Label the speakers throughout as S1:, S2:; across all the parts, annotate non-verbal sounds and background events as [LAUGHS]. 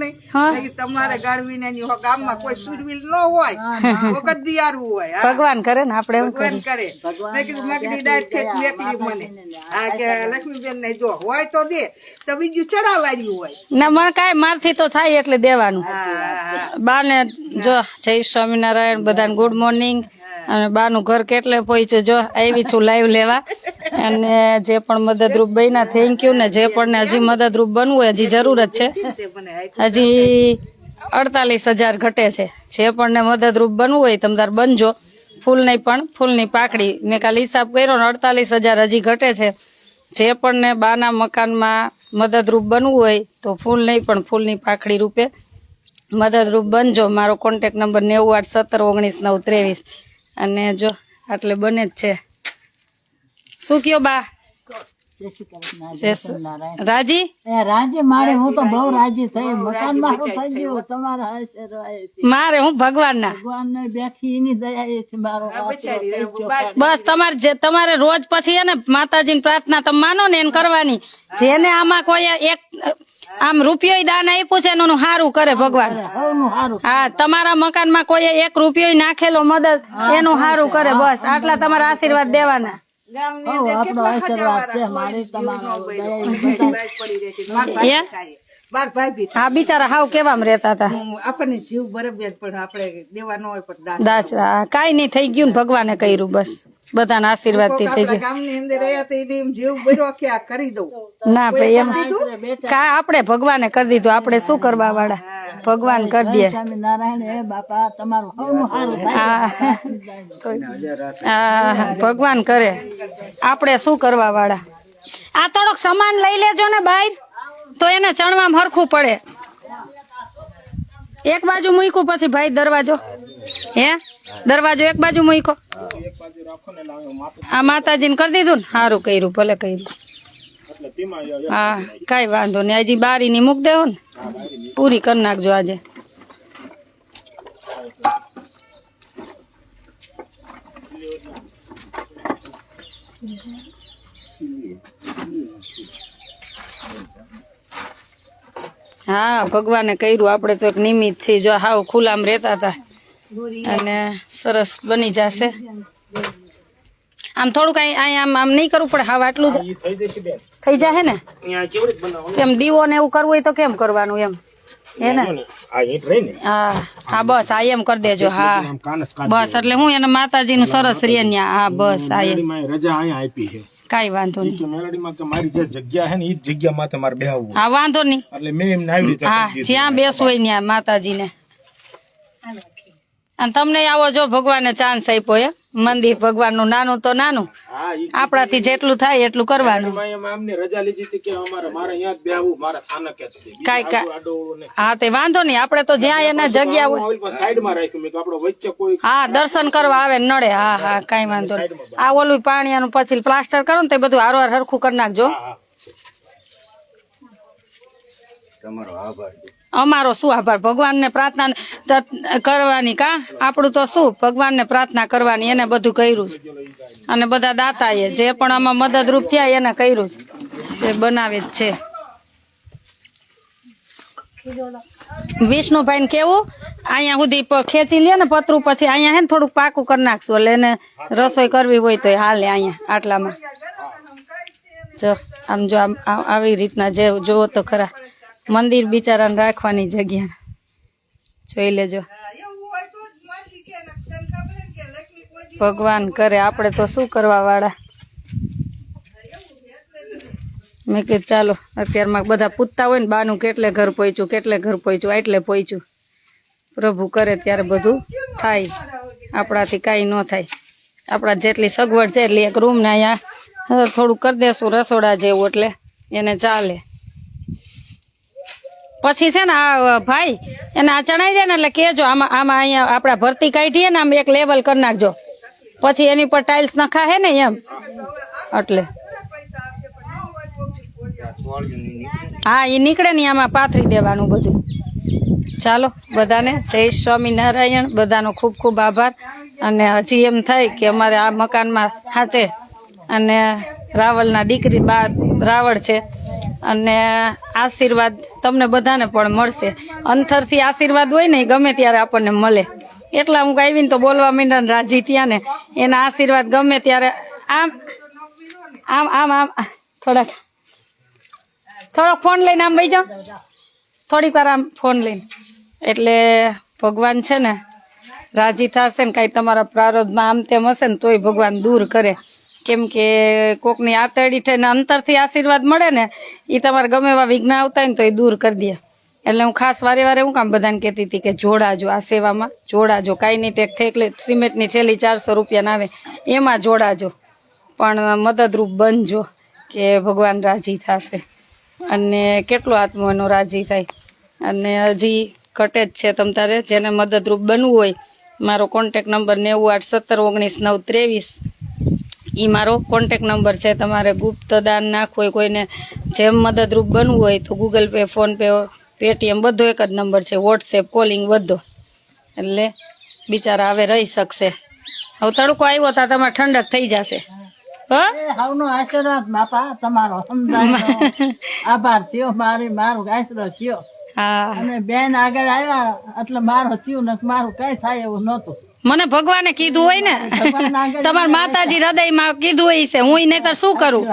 S1: નહીં.
S2: હા.
S1: મેં કીધું તમારે ગાળવીને ગામમાં કોઈ સુરવીલ ન હોય વખત દિયારું હોય
S2: ભગવાન કરે ને આપણે
S1: ભગવાન કરે. મેં કીધું મગની દાળ ખેત લેખી મને. હા કે લક્ષ્મીબેન ને જો હોય તો દે તો બીજું ચડાવવાનું હોય.
S2: ના મને કાંઈ મારથી તો થાય એટલે દેવાનું. બાને જો જય સ્વામિનારાયણ બધાને ગુડ મોર્નિંગ અને બાનું ઘર કેટલે પહોંચ્યું જો, આવી છું લાઈવ લેવા. અને જે પણ મદદરૂપ બન્યા થેન્ક યુ ને જે પણ હજી મદદરૂપ બનવું હોય, હજી જરૂરત છે. હજી અડતાલીસ હજાર ઘટે છે. જે પણ ને મદદરૂપ બનવું હોય, તમ તાર બનજો. ફૂલની પણ ફૂલની પાકડી. મેં કાલે હિસાબ કર્યો ને, અડતાલીસ હજાર હજી ઘટે છે. જે પણ ને બાના મકાનમાં મદદરૂપ બનવું હોય, તો ફૂલ નહીં પણ ફૂલની પાકડી રૂપે મદદરૂપ બનજો. મારો કોન્ટેક નંબર નેવું આઠ સત્તર ઓગણીસ નવ ત્રેવીસ. અને જો આટલે બને જ છે. શું કયો બા? રાજી?
S3: રાજી મારે હું તો બહુ રાજી. થઈ. મકાનમાં થઈ ગયું તમારા
S2: મારે હું ભગવાનના.
S3: ભગવાન ને બેઠી એની દયા છે મારો
S1: બચારી રહી. બાર-
S2: બસ તમારે જે તમારે રોજ પછી એને માતાજી ની પ્રાર્થના તમે માનો ને એને કરવાની. જેને આમાં કોઈ એક આમ રૂપિયો દાન આપ્યું છે એનું સારું કરે ભગવાન. હા તમારા મકાનમાં કોઈ એક રૂપિયો નાખેલો મદદ એનું સારું કરે બસ. આટલા તમારા આશીર્વાદ દેવાના.
S1: ગામની અંદર કેટલા હજાર
S3: વાળા
S1: કોઈ
S3: તમારો
S1: જીવ ન બળ્યો. બાઈ પડી રહેતી. માર
S2: પાસે
S1: થાય. બાર ભાઈ બી
S2: હા બિચારા હાવ કેવામ રહેતા હતા.
S1: આપણને જીવ બરાબર પણ આપણે દેવા હોય પણ
S2: દાચવા કાંઈ નહીં થઈ ગયું ને ભગવાને કર્યું બસ. બધાના આશીર્વાદથી થઈ ગયું.
S1: ગામની અંદર રહ્યા તો એને જીવ બર્યો કે આ કરી દઉં.
S2: ના ભાઈ એમ કા આપણે ભગવાને કરી દીધું? આપણે શું કરવા વાળા? ભગવાન કરી દે.
S3: હે બાપા તમારું
S2: આ આ ભગવાન કરે. આપણે શું કરવા વાળા? આ થોડોક સામાન લઈ લેજો ને બહાર તો એને ચણવામાં હરખું પડે. એક બાજુ મૂક્યું, પછી ભાઈ દરવાજો. હે? દરવાજો એક બાજુ મૂક્યો. આ માતાજીને કરી દીધું ને? સારું કર્યું, ભલે કર્યું. હા, કાંઈ વાંધો નહીં. હજી બારી ની મૂક દેવો ને. પૂરી કરી નાખજો આજે. હા ભગવાને કર્યું. આપણે તો એક નિમિત્ત છે જો હાવ ખુલ્લામાં રહેતા હતા. અને સરસ બની જશે. આમ થોડુંક આમ આમ નહીં કરવું પડે. હાવ આટલું થઈ જશે ને? કેમ દીવો ને એવું કરવું હોય તો કેમ કરવાનું એમ? હે ને? હા હા બસ આ એમ કરી દેજો. હા. બસ એટલે હું એને માતાજી નું સરસ રે હા બસ આ
S4: રજા અહીંયા આપી છે.
S2: કાંઈ વાંધો નહીં.
S4: મેલડીમાં કે મારી જે જગ્યા છે ને એ જ જગ્યા માથે મારે બેહવું.
S2: હા વાંધો નહીં.
S4: એટલે મેં એમને આવી રીતે
S2: હા જ્યાં બેસવું હોય ત્યાં માતાજીને. અને તમને આવો જો ભગવાને ચાન્સ આપ્યો એ મંદિર ભગવાનનું નાનું તો નાનું. આપણાથી જેટલું થાય એટલું કરવાનું.
S4: એમાં એમાં અમને રજા લીધી હતી કે અમારે મારે અહીંયા જ બેહવું મારા સ્થાનકે જ હતી.
S2: કાંઈ કાંઈ. હા તે વાંધો નહીં આપણે તો જ્યાં એના જગ્યા હોય.
S4: ઓઇલ રાખ્યું. મેં કે આપણો વચ્ચે કોઈ
S2: હા દર્શન કરવા આવે ને નડે. હા હા કાંઈ વાંધો નહીં. આ ઓલું પાણીનું પછી પ્લાસ્ટર કરો ને તો એ બધું હારવાર હરખું કરી નાખજો.
S4: હા
S2: અમારો શું આભાર? ભગવાનને પ્રાર્થના કરવાની કા? આપણું તો શું? ભગવાનને પ્રાર્થના કરવાની, એને બધું કર્યું છે. અને બધા દાતાએ જે પણ આમાં મદદરૂપ થયા, એને કર્યું છે. જે બનાવે જ છે. વિષ્ણુભાઈ કેવું? અહીંયા સુધી ખેંચી લે ને પતરું પછી અહીંયા હે ને થોડુંક પાકું કરી નાખશું. એટલે એને રસોઈ કરવી હોય તો હાલે અહીંયા, આટલામાં. જો, આમ જો આમ આવી રીતના જે જોવો તો ખરા. મંદિર બિચારાને રાખવાની જગ્યા. જોઈ લેજો. ભગવાન કરે, આપણે તો શું કરવા વાળા મેં કીધું, ચાલો, અત્યારમાં બધા પૂછતા હોય ને, બાનું કેટલે ઘર પહોંચ્યું કેટલે ઘર પહોંચ્યું એટલે પહોંચ્યું પ્રભુ કરે ત્યારે બધું થાય. આપણાથી કાંઈ ન થાય. આપણા જેટલી સગવડ છે, એટલી એક રૂમને અહીંયા થોડું કરી દેશું રસોડા જેવું એટલે એને ચાલે. પછી છે ને આ ભાઈ, એને આ ચણાઈ જાય ને એટલે કેજો આમાં આમાં અહીંયા આપણા ભરતી કાઢીએ ને આમ એક લેવલ કરી નાખજો. પછી એની પર ટાઇલ્સ નખાહે ને એમ. એટલે. હા એ નીકળે ને આમાં પાથરી દેવાનું બધું. ચાલો, બધાને જય સ્વામિનારાયણ. બધાનો ખૂબ ખૂબ આભાર. અને હજી એમ થાય કે અમારે આ મકાનમાં સાચે અને રાવલના દીકરી બા, રાવળ છે. અને આશીર્વાદ તમને બધાને પણ મળશે. અંતરથી આશીર્વાદ હોય ને ગમે ત્યારે આપણને મળે. એટલા હું આવીને તો બોલવા માંડ્યા રાજી ત્યાં ને, એના આશીર્વાદ ગમે ત્યારે. આમ આમ આમ આમ, થોડાક, થોડોક ફોન લઈને આમ વહી જાઓ થોડીક વાર આમ ફોન લઈને. એટલે ભગવાન છે ને, રાજી થશે ને કાંઈ તમારા પ્રારબ્ધમાં આમ તેમ હશે ને તોય ભગવાન દૂર કરે. કેમ કે કોકની આતરડી થઈને અંતરથી આશીર્વાદ મળે ને એ તમારે ગમે એવા વિઘ્ન આવતા ને તો એ દૂર કરી દે. એટલે હું ખાસ વારે વારે હું કામ બધાને કહેતી હતી કે જોડાજો આ સેવામાં જોડાજો કાંઈ નહીં તે થેકલી સિમેન્ટની થેલી ચારસો રૂપિયાના આવે, એમાં જોડાજો પણ મદદરૂપ બનજો કે ભગવાન રાજી થશે. અને કેટલો આત્મો રાજી થાય. અને હજી ઘટે જ છે તમ તારે, જેને મદદરૂપ બનવું હોય, મારો કોન્ટેક નંબર નેવું આઠ સત્તર ઓગણીસ નવ ત્રેવીસ એ મારો કોન્ટેક નંબર છે. તમારે ગુપ્ત દાન નાખવું હોય કોઈને જેમ મદદરૂપ બનવું હોય તો ગૂગલ પે ફોનપે પેટીએમ બધો એક જ નંબર છે. વોટ્સએપ કોલિંગ બધો. એટલે બિચારા હવે રહી શકશે. હવે તડકો આવ્યો તા તમારે ઠંડક થઈ જશે.
S3: હવનો આશીર્વાદ બાપા તમારો [LAUGHS] આભાર થયો મારી મારું આશીર્વાદ થયો.
S2: હા.
S3: અને બેન આગળ આવ્યા એટલે મારો થયું ને મારું કઈ થાય એવું નહોતું.
S2: મને ભગવાને કીધું હોય ને [LAUGHS] તમારા માતાજી હૃદયમાં કીધું હોય છે. હું નહીતર શું કરું?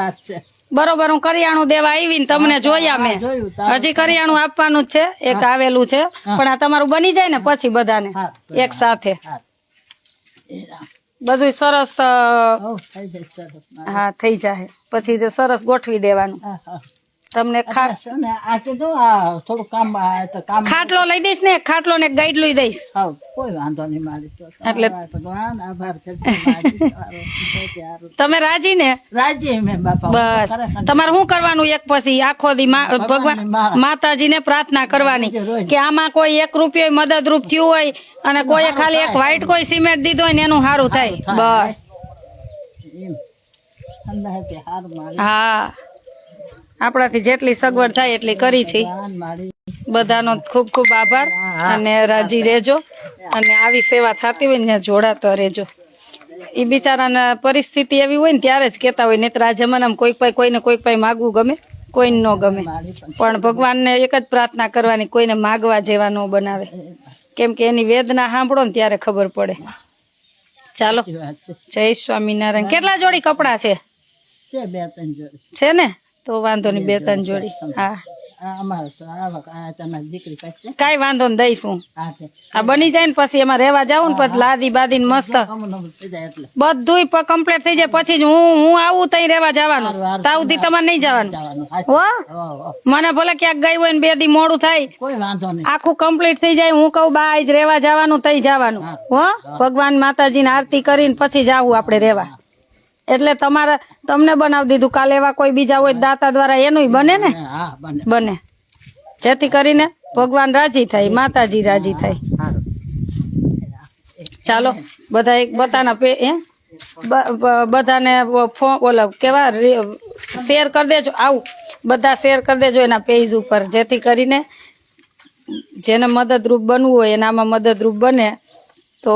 S2: બરોબર હું કરિયાણું દેવા આવી ને તમને જોયા મેં. હજી કરિયાણું આપવાનું જ છે એક આવેલું છે. પણ આ તમારું બની જાય ને પછી બધાને એક સાથે. બધું સરસ. હા થઈ જાય પછી તે સરસ ગોઠવી દેવાનું. તમને
S3: થોડું કામ કામ
S2: ખાટલો લઈ દઈશ ને ખાટલો ને ગાઈડ લઈ દઈશ.
S3: કોઈ વાંધો નહીં મારી તો.
S2: એટલે-
S3: ભગવાન આભાર કરશે.
S2: તમે રાજી ને?
S3: રાજી મેં બાપા
S2: બસ. તમારે શું કરવાનું એક પછી? આખો દી ભગવાન
S3: માતાજી
S2: ને પ્રાર્થના કરવાની. કે આમાં કોઈ એક રૂપિયો મદદરૂપ થયું હોય અને કોઈ ખાલી એક વ્હાઈટ કોઈ સિમેન્ટ દીધો હોય ને એનું સારું થાય. બસ. હા. આપણાથી જેટલી સગવડ થાય એટલી કરી છે. બધાનો ખૂબ ખૂબ આભાર અને રાજી રહેજો અને આવી સેવા થતી હોય ને ત્યાં જોડાતો રહેજો. એ બિચારાના પરિસ્થિતિ એવી હોય ને ત્યારે જ કહેતા હોય નહીતર આ જમાનામાં કોઈક પાસે કોઈને કોઈક પાસે માગવું ગમે કોઈને ન ગમે.
S3: પણ
S2: ભગવાનને એક જ પ્રાર્થના કરવાની કોઈને માગવા જેવા ન બનાવે. કેમ કે એની વેદના સાંભળો ને ત્યારે ખબર પડે. ચાલો. જય સ્વામિનારાયણ. કેટલા જોડી કપડા છે?
S3: છે
S2: ને? તો વાંધો નહીં બે ત્રણ જોડી. હા. કાંઈ વાંધો નહીં દઈશું.
S3: આ
S2: બની જાય ને પછી એમાં રહેવા જાવું ને પછી લાદી બાદી મસ્ત. બધું કમ્પ્લીટ થઈ જાય પછી હું હું આવું તઈ રહેવા જવાનું. તાવથી તમારે નહીં જવાનું.
S3: હો.
S2: મને ભલે ક્યાંક ગઈ હોય ને બે દી મોડું થાય. આખું કમ્પ્લીટ થઈ જાય હું કહું બા રેવા જવાનું તઈ જવાનું. હો. ભગવાન માતાજીની આરતી કરીને પછી જવું આપણે રહેવા. એટલે તમારે તમને બનાવી દીધું. કાલે એવા કોઈ બીજા હોય દાતા દ્વારા એનું બને ને?
S3: બને.
S2: જેથી કરીને ભગવાન રાજી થાય માતાજી રાજી થાય. ચાલો બધા એક બતાના પે હે? બધાને ફો ઓલા કેવા શેર કરી દેજો આવું. બધા શેર કરી દેજો એના પેજ ઉપર જેથી કરીને જેને મદદરૂપ બનવું હોય એનામાં મદદરૂપ બને તો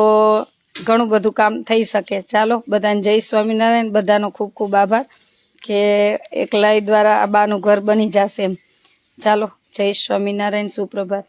S2: ઘણું બધું કામ થઈ શકે. ચાલો, બધાને જય સ્વામિનારાયણ. બધાનો ખૂબ ખૂબ આભાર કે એક લાઈ દ્વારા આ બાનું ઘર બની જશે એમ. ચાલો, જય સ્વામિનારાયણ, સુપ્રભાત.